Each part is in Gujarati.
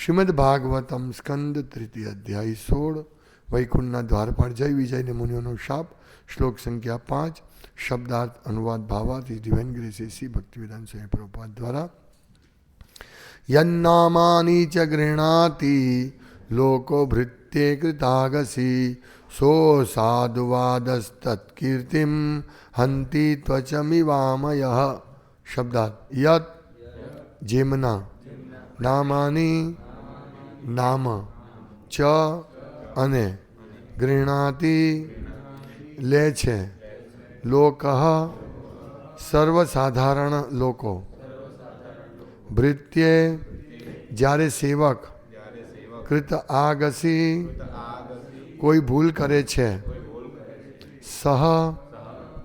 શ્રીમદ ભાગવતમ સ્કંદ તૃતીય અધ્યાય સોળ વૈકુંઠના દ્વારપાળ જય વિજયને મુનિઓનો શાપ શ્લોક સંખ્યા પાંચ શબ્દાર્થ અનુવાદ ભાવાર્થ ડિવાઇન ગ્રેસ એસી ભક્તિવેદાંત સ્વયં પ્રભુપાદ દ્વારા યન્નામાની ચ ગૃહણાતિ લોકો ભૃત્યે કૃતાગસી સો સાધુવાદસ્તત્કીર્તિમ હંતિ ત્વચમિવામય શબ્દાર્થ યત જેમના નામાની નામ ચ અને ગૃહણાતિ લે છે. લોક સર્વસાધારણ લોકો. ભૃત્યે જ્યારે સેવક કૃત આગસી કોઈ ભૂલ કરે છે, સહ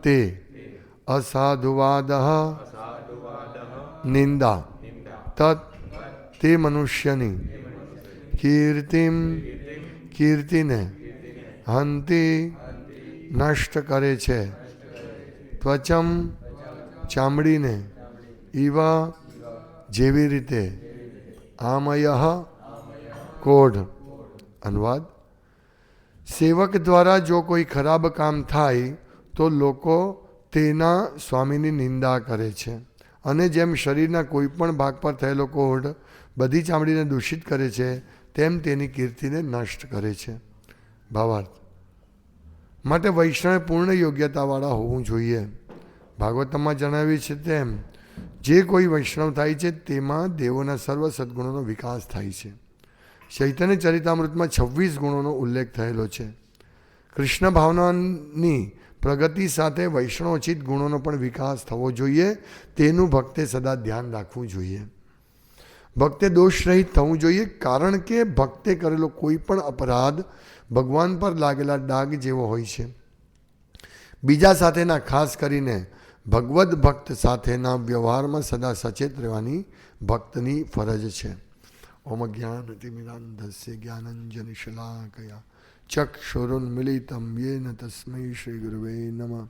તે અસાધુવાદ નિંદા. તત તે મનુષ્યની કીર્તિમ કીર્તિને હંતિ નષ્ટ કરે છે. ત્વચમ ચામડીને ઈવા જેવી રીતે આમય કોઢ. અનુવાદ. સેવક દ્વારા જો કોઈ ખરાબ કામ થાય તો લોકો તેના સ્વામીની નિંદા કરે છે. અને જેમ શરીરના કોઈ પણ ભાગ પર થયેલો કોઢ બધી ચામડીને દૂષિત કરે છે તેમ તેની કીર્તિને નષ્ટ કરે છે. ભાવાર્થ. માટે વૈષ્ણવ પૂર્ણ યોગ્યતાવાળા હોવું જોઈએ. ભાગવતમાં જણાવ્યું છે તેમ, જે કોઈ વૈષ્ણવ થાય છે તેમાં દેવોના સર્વ સદગુણોનો વિકાસ થાય છે. ચૈતન્ય ચરિતામૃતમાં છવ્વીસ ગુણોનો ઉલ્લેખ થયેલો છે. કૃષ્ણ ભાવનાની પ્રગતિ સાથે વૈષ્ણવોચિત ગુણોનો પણ વિકાસ થવો જોઈએ. તેનું ભક્તે સદા ધ્યાન રાખવું જોઈએ. ભક્તે દોષરહિત થવું જોઈએ, કારણ કે ભક્તે કરેલો કોઈ પણ અપરાધ ભગવાન પર લાગેલા ડાગ જેવો હોય છે. બીજા સાથેના, ખાસ કરીને ભગવદ્ ભક્ત સાથેના વ્યવહારમાં સદા સચેત રહેવાની ભક્તની ફરજ છે. ઓમ જ્ઞાનતિમિરાંધસ્ય જ્ઞાનંજન શલાકયા ચક્ષુરુન્મિલિતમ યેન તસ્મૈ શ્રી ગુરુવે નમઃ.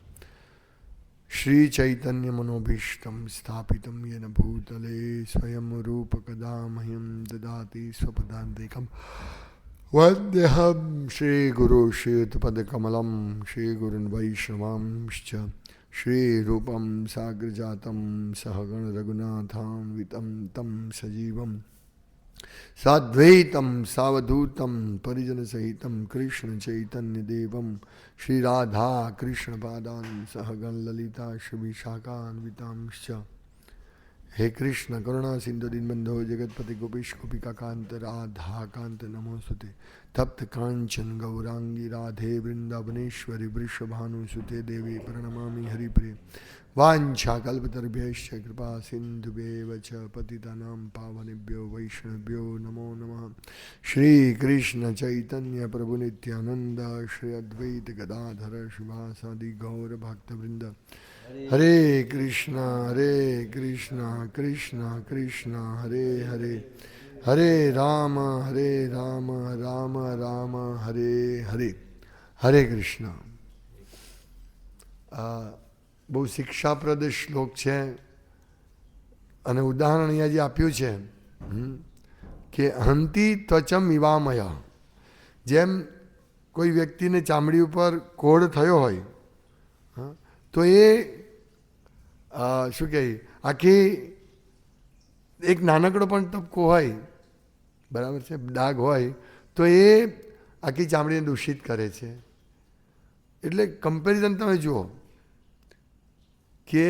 શ્રી ચૈતન્ય મનોભીષ્ટમ भूतले યેન ભૂતલે સ્વયં રૂપકદા મહ્યમ દદાતિ સ્વપદાંતિકમ વદ્યહમ શ્રી ગુરુ શ્રીયુતપદકમલમ શ્રી ગુરુન વૈષ્ણવાંશ્ચ શ્રીરૂપમ સાદ્વૈતમ સાવધૂતમ પરિજનસહિતમ કૃષ્ણ ચૈતન્યદેવમ શ્રી રાધા કૃષ્ણપાદાન સહગણ લલિતા શિવિશાકાન્વિતાંશ્ચ હે કૃષ્ણ કરુણા સિંધુ દિનબંધો જગતપતિ ગોપીશ ગોપિકાકાંત રાધાકાંત નમોસ્તુતે તપ્ત કાંચન ગૌરાંગી રાધે વૃંદાવનેશ્વરી વૃષભાનુસુતે દેવી પ્રણમામી હરિપ્રિય વાંછા કલ્પતર્ભ્યશ્ચ કૃપા સિંધુભ્યેવ ચ પતિતાનાં પાવનેભ્યો વૈષ્ણવ્યો નમો નમઃ શ્રી કૃષ્ણ ચૈતન્ય પ્રભુ નિત્યાનંદ શ્રી અદ્વૈત ગદાધર શિવાસાદિ ગૌર ભક્તવૃંદ હરે કૃષ્ણ હરે કૃષ્ણ કૃષ્ણ કૃષ્ણ હરે હરે હરે રામ હરે રામ રામ રામ હરે હરે હરે કૃષ્ણ બહુ શિક્ષાપ્રદ શ્લોક છે. અને ઉદાહરણ અહીંયા જે આપ્યું છે કે હંતી ત્વચમ ઇવામય. જેમ કોઈ વ્યક્તિને ચામડી ઉપર કોડ થયો હોય તો એ શું કહે, આખી એક નાનકડો પણ ટપકો હોય, બરાબર છે, ડાઘ હોય, તો એ આખી ચામડીને દૂષિત કરે છે. એટલે કમ્પેરિઝન તમે જુઓ કે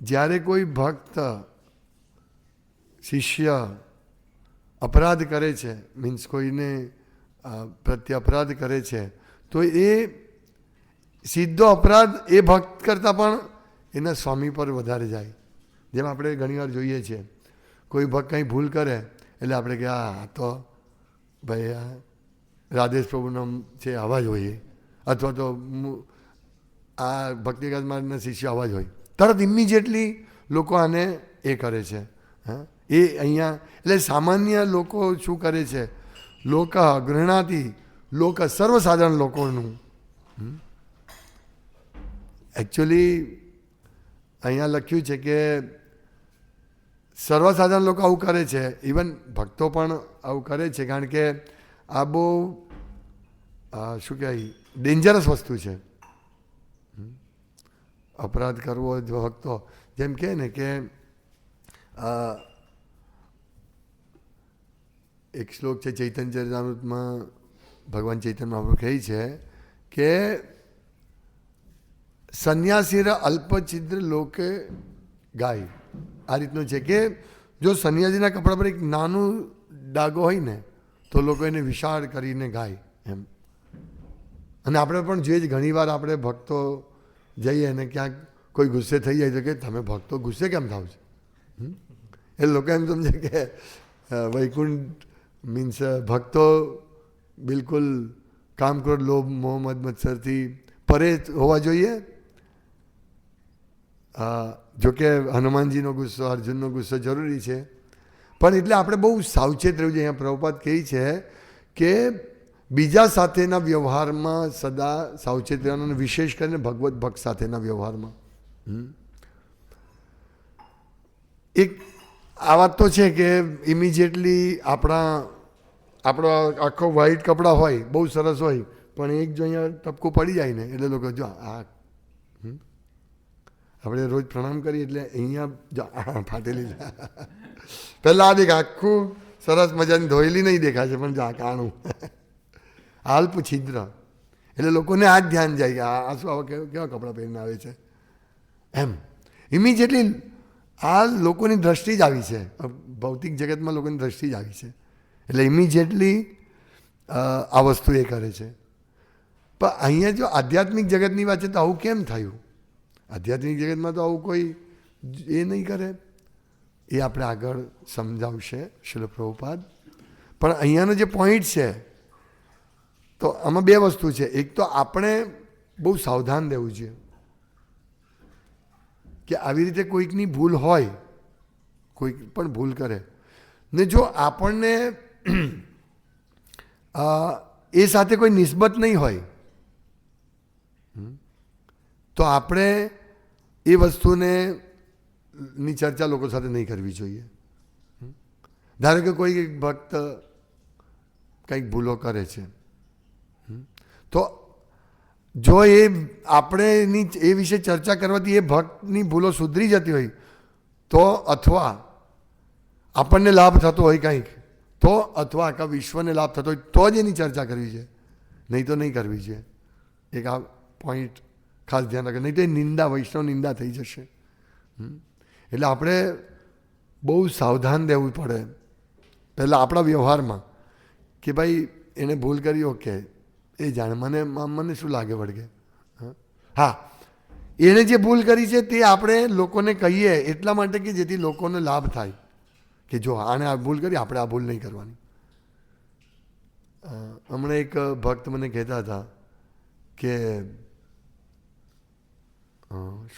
જ્યારે કોઈ ભક્ત શિષ્ય અપરાધ કરે છે, મીન્સ કોઈને પ્રત્યે અપરાધ કરે છે, તો એ સીધો અપરાધ એ ભક્ત કરતાં પણ એના સ્વામી પર વધારે જાય. જેમ આપણે ઘણીવાર જોઈએ છીએ, કોઈ ભક્ત કંઈ ભૂલ કરે, એટલે આપણે કે આ તો ભાઈ આ રાધેશ પ્રભુનો છે, આવા જ હોઈએ અથવા તો આ ભક્તિગત માર્ગના શિષ્ય અવાજ હોય. તરત ઇમિજિએટલી લોકો આને એ કરે છે. હા? એ અહીંયા, એટલે સામાન્ય લોકો શું કરે છે? લોક ગૃહણાથી લોક સર્વસાધારણ લોકોનું. એકચ્યુઅલી અહીંયા લખ્યું છે કે સર્વસાધારણ લોકો આવું કરે છે. ઇવન ભક્તો પણ આવું કરે છે, કારણ કે આ બહુ શું કહેવાય ડેન્જરસ વસ્તુ છે. અપરાધ કરવો જો ભક્તો જેમ કહે ને કે એક શ્લોક છે ચૈતન્ય ચરિતામૃતમાં, ભગવાન ચૈતન્ય મહાપ્રભુ કહે છે કે, સંન્યાસીર અલ્પછિદ્ર લોકે ગાય. આ રીતનું છે કે, જો સંન્યાસીના કપડા પર એક નાનું ડાગો હોય ને, તો લોકો એને વિશાળ કરીને ગાય એમ. અને આપણે પણ જોઈએ જ, ઘણીવાર આપણે ભક્તો જઈએ અને ક્યાંક કોઈ ગુસ્સે થઈ જાય તો કે તમે ભક્તો ગુસ્સે કેમ થાવ છો? એ લોકો એમ સમજે કે વૈકુંઠ મીન્સ ભક્તો બિલકુલ કામ કરો લોભ મોહમ્મદ મદ, મત્સરથી પરે હોવા જોઈએ. જોકે હનુમાનજીનો ગુસ્સો, અર્જુનનો ગુસ્સો જરૂરી છે. પણ એટલે આપણે બહુ સાવચેત રહેવું જોઈએ. અહીંયા પ્રભુપાત કહે છે કે બીજા સાથેના વ્યવહારમાં સદા સાવચેત રહેવાનું વિશેષ કરીને ભગવત ભક્ત સાથેના વ્યવહારમાં. એક આ વાત તો છે કે ઇમિજિએટલી આપણા આપણો આખો વ્હાઈટ કપડાં હોય, બહુ સરસ હોય, પણ એક જો અહીંયા ટપકું પડી જાય ને, એટલે લોકો જો આ આપણે રોજ પ્રણામ કરીએ એટલે અહીંયા ફાટેલી પહેલાં આ દેખ, આખું સરસ મજાની ધોયેલી નહીં દેખાશે, પણ જા, કાણું. હાલ્પ છિદ્ર. એટલે લોકોને આ જ ધ્યાન જાય કે આ શું આવા કેવા કપડાં પહેરીને આવે છે? એમ. ઇમિજિએટલી આ લોકોની દ્રષ્ટિ જ આવી છે. ભૌતિક જગતમાં લોકોની દ્રષ્ટિ જ આવી છે. એટલે ઇમિજિએટલી આ વસ્તુ એ કરે છે. પણ અહીંયા જો આધ્યાત્મિક જગતની વાત છે તો આવું કેમ થયું? આધ્યાત્મિક જગતમાં તો આવું કોઈ એ નહીં કરે. એ આપણે આગળ સમજાવશે શિલ પ્રભુપાદ. પણ અહીંયાનો જે પોઈન્ટ છે તો આમાં બે વસ્તુ છે. એક તો આપણે બહુ સાવધાન રહેવું જોઈએ કે આવી રીતે કોઈકની ભૂલ હોય, કોઈક પણ ભૂલ કરે. ને જો આપણને એ સાથે કોઈ નિસ્બત નહીં હોય તો આપણે એ વસ્તુને ની ચર્ચા લોકો સાથે નહીં કરવી જોઈએ. ધારો કે કોઈ ભક્ત કંઈક ભૂલો કરે છે. તો જો એ આપણે એની એ વિશે ચર્ચા કરવાથી એ ભક્તની ભૂલો સુધરી જતી હોય, તો અથવા આપણને લાભ થતો હોય કંઈક, તો અથવા આખા વિશ્વને લાભ થતો હોય, તો જ એની ચર્ચા કરવી છે. નહીં તો નહીં કરવી છે. એક આ પોઈન્ટ ખાસ ધ્યાન રાખે. નહીં તો એ નિંદા, વૈષ્ણવ નિંદા થઈ જશે. એટલે આપણે બહુ સાવધાન રહેવું પડે. પહેલાં આપણા વ્યવહારમાં કે ભાઈ એણે ભૂલ કરી, ઓકે. એ જાણે મને મને શું લાગે વળગે? હા? એણે જે ભૂલ કરી છે તે આપણે લોકોને કહીએ એટલા માટે કે જેથી લોકોને લાભ થાય. કે જો આણે આ ભૂલ કરી, આપણે આ ભૂલ નહીં કરવાની. હમણાં એક ભક્ત મને કહેતા હતા કે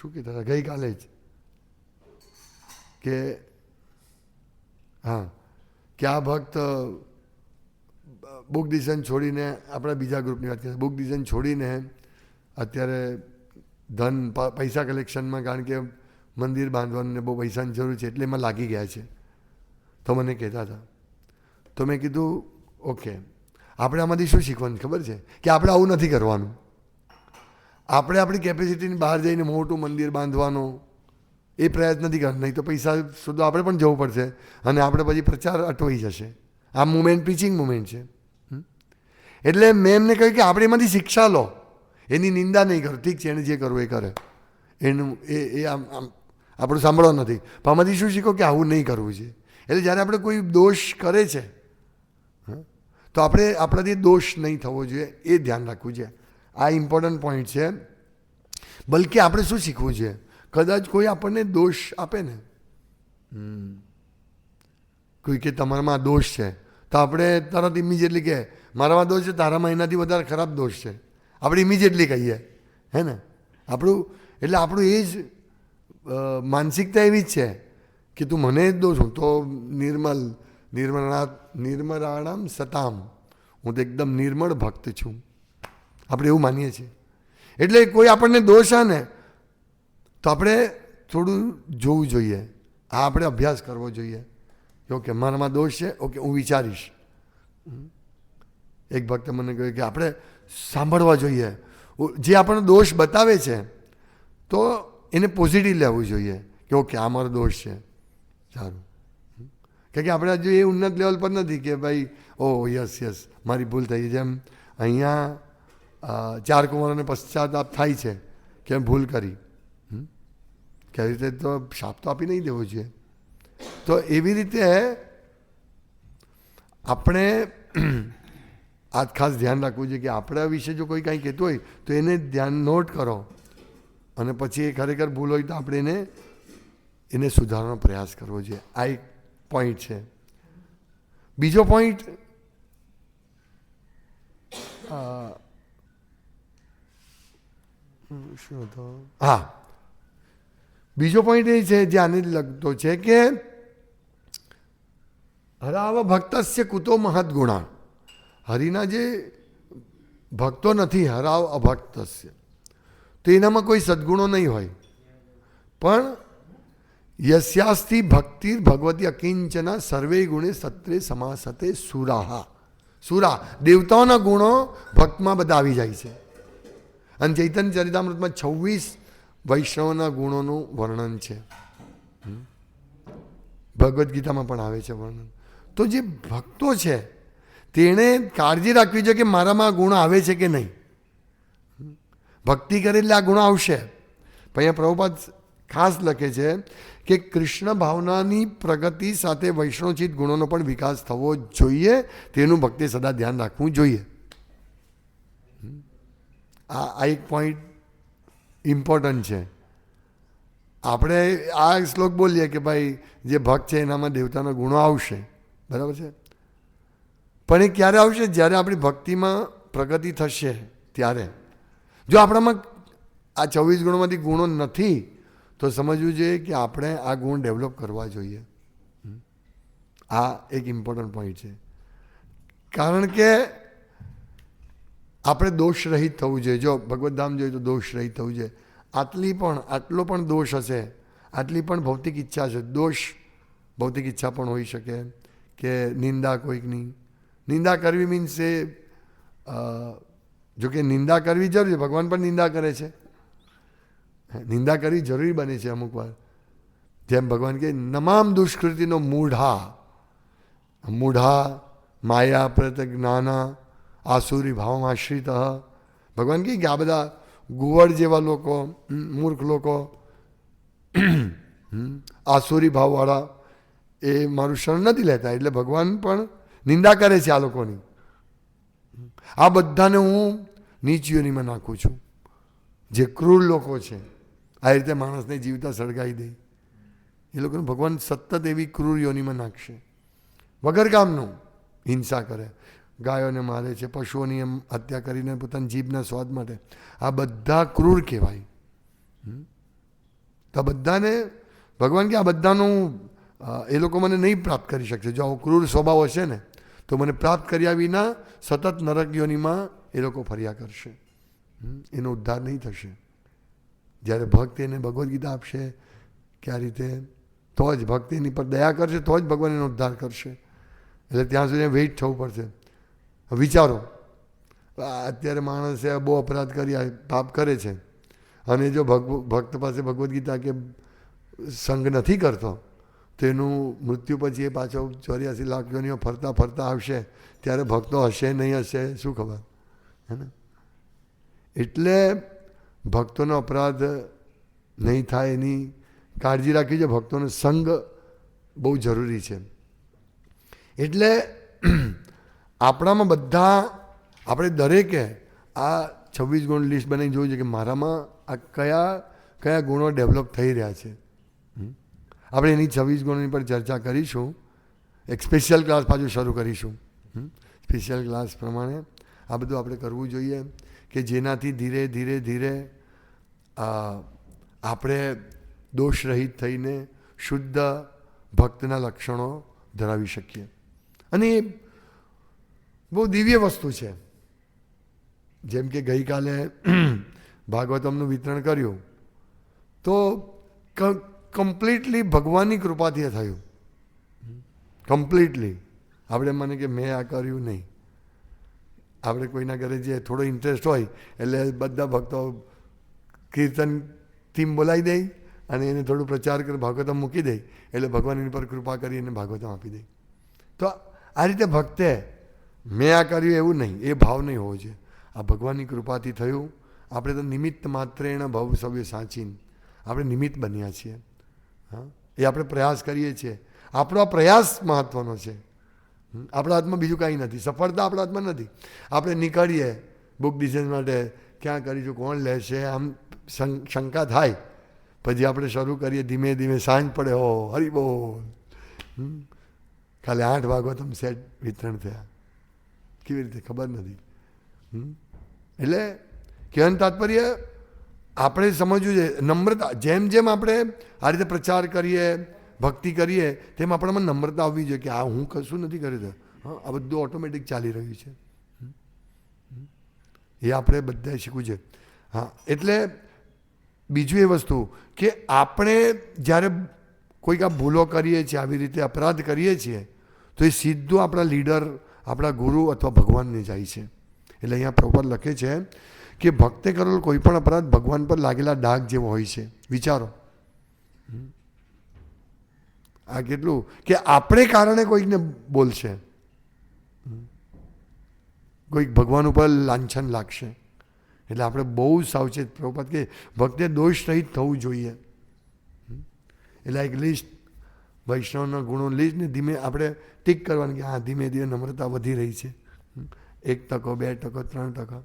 શું કહેતા હતા? ગઈકાલે જ. કે, હા, કે આ ભક્ત બુક ડિઝાઇન છોડીને આપણા બીજા ગ્રુપની વાત કરીએ બુક ડિઝાઇન છોડીને અત્યારે ધન પૈસા કલેક્શનમાં કારણ કે મંદિર બાંધવાનું ને બહુ પૈસાની જરૂર છે એટલે એમાં લાગી ગયા છે. તો મને કહેતા હતા. તો મેં કીધું, ઓકે, આપણે આમાંથી શું શીખવાનું ખબર છે? કે આપણે આવું નથી કરવાનું. આપણે આપણી કેપેસિટીની બહાર જઈને મોટું મંદિર બાંધવાનું એ પ્રયાસ નથી કરવાનો નહીં તો પૈસા સુધી આપણે પણ જવું પડશે અને આપણે પછી પ્રચાર અટવાઈ જશે. આ મુમેન્ટ પીચિંગ મુમેન્ટ છે? એટલે મેં એમને કહ્યું કે આપણે એમાંથી શિક્ષા લો. એની નિંદા નહીં કરો. ઠીક છે, એને જે કરવું એ કરે. એનું એ એ આમ આમ, આપણું સાંભળવા નથી. પણ આમાંથી શું શીખો કે આવું નહીં કરવું છે? એટલે જ્યારે આપણે કોઈ દોષ કરે છે? તો આપણે આપણાથી દોષ નહીં થવો જોઈએ. એ ધ્યાન રાખવું છે. આ ઇમ્પોર્ટન્ટ પોઈન્ટ છે. બલકે આપણે શું શીખવું છે? કદાચ કોઈ આપણને દોષ આપે ને. હમ. કોઈ કે તમારામાં દોષ છે. તો આપણે તરત ઇમિજિએટલી કહે, મારામાં દોષ છે, તારામાં એનાથી વધારે ખરાબ દોષ છે. આપણે ઇમિજિએટલી કહીએ, હે ને? આપણું, એટલે આપણું એ જ માનસિકતા એવી જ છે કે તું મને જ દોષ, હું તો નિર્મલ, નિર્મળા, નિર્મળાણામ સતામ. હું તો એકદમ નિર્મળ ભક્ત છું. આપણે એવું માનીએ છીએ. એટલે કોઈ આપણને દોષ આવે ને તો આપણે થોડું જોવું જોઈએ. આ આપણે અભ્યાસ કરવો જોઈએ. ઓકે મારામાં દોષ છે, ઓકે, હું વિચારીશ. એક ભક્ત મને કહ્યું કે આપણે સાંભળવા જોઈએ. જે આપણને દોષ બતાવે છે, તો એને પોઝિટિવ લેવું જોઈએ કે, ઓકે, આ મારો દોષ છે. સારું. કારણ કે આપણે હજુ એ ઉન્નત લેવલ પર નથી કે ભાઈ ઓ યસ યસ, મારી ભૂલ થઈ જેમ અહીંયા ચાર કુંવરોને પશ્ચાતાપ થાય છે કે ભૂલ કરી. હમ? કે રીતે તો શાપ તો આપી નહીં દેવો જોઈએ. તો એવી રીતે આપણે આ ખાસ ધ્યાન રાખવું જોઈએ કે આપણા વિશે જો કોઈ કાંઈ કહેતું હોય તો એને ધ્યાન નોટ કરો. અને પછી એ ખરેખર ભૂલ હોય તો આપણે એને એને સુધારવાનો પ્રયાસ કરવો જોઈએ. આ એક પોઈન્ટ છે. બીજો પોઈન્ટ શું હતો? હા. બીજો પોઈન્ટ એ છે જે આને લગતો છે કે હરાવ ભક્તસ્ય કુતો મહદ ગુણા હરિના જે ભક્તો નથી હરાવ અભક્તસ્ય તો એનામાં કોઈ સદગુણો નહીં હોય. પણ યશ્યાસ્થી ભક્તિ ભગવતી અકિંચના સર્વે ગુણે સત્રે સમાસતે સુરાહા. સુરા, દેવતાઓના ગુણો ભક્તમાં બધા આવી જાય છે. અને ચૈતન્ય ચરિતામૃતમાં છવ્વીસ વૈષ્ણવના ગુણોનું વર્ણન છે. ભગવદ્ ગીતામાં પણ આવે છે વર્ણન. તો જે ભક્તો છે, તેણે કાળજી રાખવી જોઈએ કે મારામાં ગુણ આવે છે કે નહીં. ભક્તિ કરે એટલે આ ગુણ આવશે. અહીંયા પ્રભુપાદ ખાસ લખે છે કે કૃષ્ણ ભાવનાની પ્રગતિ સાથે વૈષ્ણવચિત ગુણોનો પણ વિકાસ થવો જોઈએ. તેનું ભક્તિ સદા ધ્યાન રાખવું જોઈએ. આ એક પોઈન્ટ ઇમ્પોર્ટન્ટ છે. આપણે આ શ્લોક બોલીએ કે ભાઈ, જે ભક્ત છે એનામાં દેવતાના ગુણો આવશે. બરાબર છે? પણ એ ક્યારે આવશે? જ્યારે આપણી ભક્તિમાં પ્રગતિ થશે, ત્યારે. જો આપણામાં આ ચોવીસ ગુણોમાંથી ગુણો નથી, તો સમજવું જોઈએ કે આપણે આ ગુણ ડેવલપ કરવા જોઈએ. આ એક ઇમ્પોર્ટન્ટ પોઈન્ટ છે. કારણ કે આપણે દોષ રહિત થવું જોઈએ. જો ભગવદ્ધામ જોઈએ તો દોષ રહિત થવું જોઈએ. આટલી પણ, આટલો પણ દોષ હશે. આટલી પણ ભૌતિક ઈચ્છા છે. દોષ ભૌતિક ઈચ્છા પણ હોઈ શકે. કે નિંદા કોઈકની નિંદા કરવી મીન્સ એ જોકે નિંદા કરવી જરૂરી છે, ભગવાન પણ નિંદા કરે છે. નિંદા કરવી જરૂરી બને છે અમુક વાર. જેમ ભગવાન કહે તમામ દુષ્કૃતિનો મૂઢા. મૂઢા, માયા, પ્રત, જ્ઞાના, આસુરી ભાવમાં આશ્રિત. ભગવાન કહે કે આ બધા ગુવડ જેવા લોકો મૂર્ખ લોકો આસુરી ભાવવાળા એ મારું શરણ નથી લેતા, એટલે ભગવાન પણ નિંદા કરે છે આ લોકોની. આ બધાને હું નીચ યોનીમાં નાખું છું. જે ક્રૂર લોકો છે, આ રીતે માણસને જીવતા સળગાવી દે. એ લોકોને ભગવાન સતત એવી ક્રૂર યોનીમાં નાખશે. વગર કામનું હિંસા કરે. ગાયોને મારે છે, પશુઓની એમ હત્યા કરીને પોતાની જીભના સ્વાદ માટે. આ બધા ક્રૂર કહેવાય. તો બધાને ભગવાન કે આ બધાનું એ લોકો મને નહીં પ્રાપ્ત કરી શકશે. જો હું ક્રૂર સ્વભાવ હશે ને, તો મને પ્રાપ્ત કર્યા વિના સતત નરકયોનીમાં એ લોકો ફર્યા કરશે? એનો ઉદ્ધાર નહીં થશે. જ્યારે ભક્ત એને ભગવદ્ ગીતા આપશે, કે રીતે તો જ ભક્ત એની પર દયા કરશે, તો જ ભગવાન એનો ઉદ્ધાર કરશે. એટલે ત્યાં સુધી વેઇટ થવું પડશે. વિચારો અત્યારે માણસે બહુ અપરાધ કર્યા, પાપ કરે છે. અને જો ભક્ત પાસે ભગવદ્ ગીતા કે સંગ નથી કરતો તો એનું મૃત્યુ પછી એ પાછો ચોર્યાસી લાખ યોનીઓ ફરતા ફરતા આવશે. ત્યારે ભક્તો હશે નહીં હશે, શું ખબર? હે ને? એટલે ભક્તોનો અપરાધ નહીં થાય એની કાળજી રાખવી છે ભક્તોનો સંગ બહુ જરૂરી છે. એટલે આપણામાં બધા, આપણે દરેકે આ છવ્વીસ ગુણ લિસ્ટ બનાવી જોયું છે કે મારામાં આ કયા કયા ગુણો ડેવલપ થઈ રહ્યા છે? આપણે એની છવ્વીસ ગુણોની પણ ચર્ચા કરીશું. એક સ્પેશિયલ ક્લાસ પાછું શરૂ કરીશું. સ્પેશિયલ ક્લાસ પ્રમાણે આ બધું આપણે કરવું જોઈએ કે જેનાથી ધીરે ધીરે ધીરે આપણે દોષરહિત થઈને શુદ્ધ ભક્તના લક્ષણો ધરાવી શકીએ. અને એ બહુ દિવ્ય વસ્તુ છે. જેમ કે ગઈકાલે ભાગવતમનું વિતરણ કર્યું, તો કમ્પ્લીટલી ભગવાનની કૃપાથી થયું. કમ્પ્લીટલી આપણે મને કે મેં આ કર્યું નહીં. આપણે કોઈના ઘરે જે થોડો ઇન્ટરેસ્ટ હોય, એટલે બધા ભક્તો કીર્તન ટીમ બોલાવી દે અને એને થોડું પ્રચાર કરી ભાગવતમ મૂકી દે, એટલે ભગવાન એની પર કૃપા કરી એને ભાગવતમ આપી દે. તો આ રીતે ભક્તે મેં આ કર્યું એવું નહીં, એ ભાવ નહીં હોવો જોઈએ. આ ભગવાનની કૃપાથી થયું. આપણે તો નિમિત્ત માત્ર એના ભવ સવ્ય સાચીને. આપણે નિમિત્ત બન્યા છીએ. હા? એ આપણે પ્રયાસ કરીએ છીએ. આપણો આ પ્રયાસ મહત્ત્વનો છે. આપણા હાથમાં બીજું કાંઈ નથી. સફળતા આપણા હાથમાં નથી. આપણે નીકળીએ બુક ડિઝાઇન માટે. ક્યાં કરીશું, કોણ લેશે, આમ શંકા થાય. પછી આપણે શરૂ કરીએ, ધીમે ધીમે સાંજ પડે, હો, હરી બોલ. હમ. કાલે આઠ વાગો તમે સેટ વિતરણ થયા. કેવી રીતે ખબર નથી. એટલે કહેવાનું તાત્પર્ય આપણે સમજવું છે નમ્રતા, જેમ જેમ આપણે આ રીતે પ્રચાર કરીએ, ભક્તિ કરીએ, તેમ આપણામાં નમ્રતા આવવી જોઈએ કે આ હું કશું નથી કર્યું તો હા, આ બધું ઓટોમેટિક ચાલી રહ્યું છે. એ આપણે બધાએ શીખવું છે હા, એટલે બીજું એ વસ્તુ કે આપણે જ્યારે કોઈક આ ભૂલો કરીએ છીએ, આવી રીતે અપરાધ કરીએ છીએ, તો એ સીધું આપણા લીડર, આપણા ગુરુ અથવા ભગવાનને જાય છે. એટલે અહીંયા પ્રોપર લખે છે કે ભક્તે કરેલો કોઈ પણ અપરાધ ભગવાન પર લાગેલા ડાઘ જેવો હોય છે. વિચારો. આ કેટલું? કે આપણે કારણે કોઈકને બોલશે. કોઈક ભગવાન ઉપર લાંછન લાગશે. એટલે આપણે બહુ સાવચેત પ્રભુપાદ કે ભક્તે દોષ રહિત થવું જોઈએ. એટલે એક લિસ્ટ, વૈષ્ણવના ગુણો લિસ્ટ ને ધીમે આપણે ટીક કરવાની કે હા, ધીમે ધીમે નમ્રતા વધી રહી છે. એક ટકો બે ટકો ત્રણ ટકા.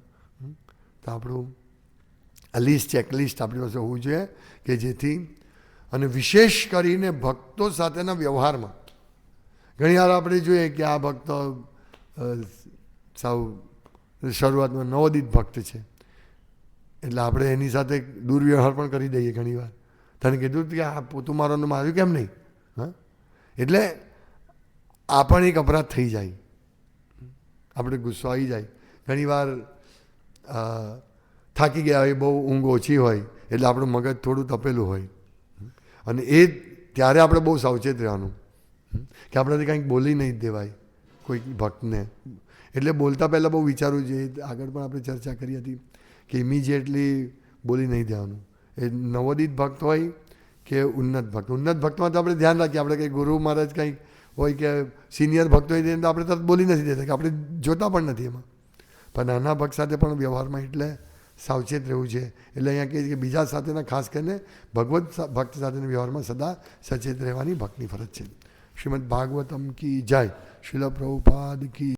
તો આપણું આ લિસ્ટ ચેકલિસ્ટ આપણી પાસે હોવું જોઈએ કે જેથી અને વિશેષ કરીને ભક્તો સાથેના વ્યવહારમાં. ઘણીવાર આપણે જોઈએ કે આ ભક્તો સાવ શરૂઆતમાં નવોદિત ભક્ત છે. એટલે આપણે એની સાથે દુર્વ્યવહાર પણ કરી દઈએ ઘણીવાર તને કીધું કે આ પોતું મારવાનું માર્યું કેમ નહીં? હા? એટલે આ પણ એક અપરાધ થઈ જાય. આપણે ગુસ્સો આવી જાય. ઘણી વાર અ, થાકી ગયા હોય, બહુ ઊંઘ ઓછી હોય, એટલે આપણું મગજ થોડું તપેલું હોય. અને એ ત્યારે આપણે બહુ સાવચેત રહેવાનું. કે આપણાથી કંઈક બોલી નહીં દેવાય કોઈ ભક્તને. એટલે બોલતા પહેલાં બહુ વિચારવું જોઈએ. આગળ પણ આપણે ચર્ચા કરી હતી કે ઇમિજિએટલી બોલી નહીં દેવાનું. એ નવોદિત ભક્ત હોય કે ઉન્નત ભક્ત. ઉન્નત ભક્તમાં તો આપણે ધ્યાન રાખીએ. આપણે કંઈ ગુરુ મહારાજ કંઈક હોય કે સિનિયર ભક્ત હોય તો આપણે તરત બોલી નથી દેતા, કે આપણે જોતા પણ નથી એમાં. પણ નાના ભક્ત સાથે પણ વ્યવહારમાં એટલે સાવચેત રહેવું છે. એટલે અહીંયા કહે છે કે બીજા સાથેના, ખાસ કરીને ભગવત ભક્ત સાથેના વ્યવહારમાં સદા સચેત રહેવાની ભક્તની ફરજ છે. શ્રીમદ ભાગવતમ કી જય. શિલ પ્રભુપાદ કી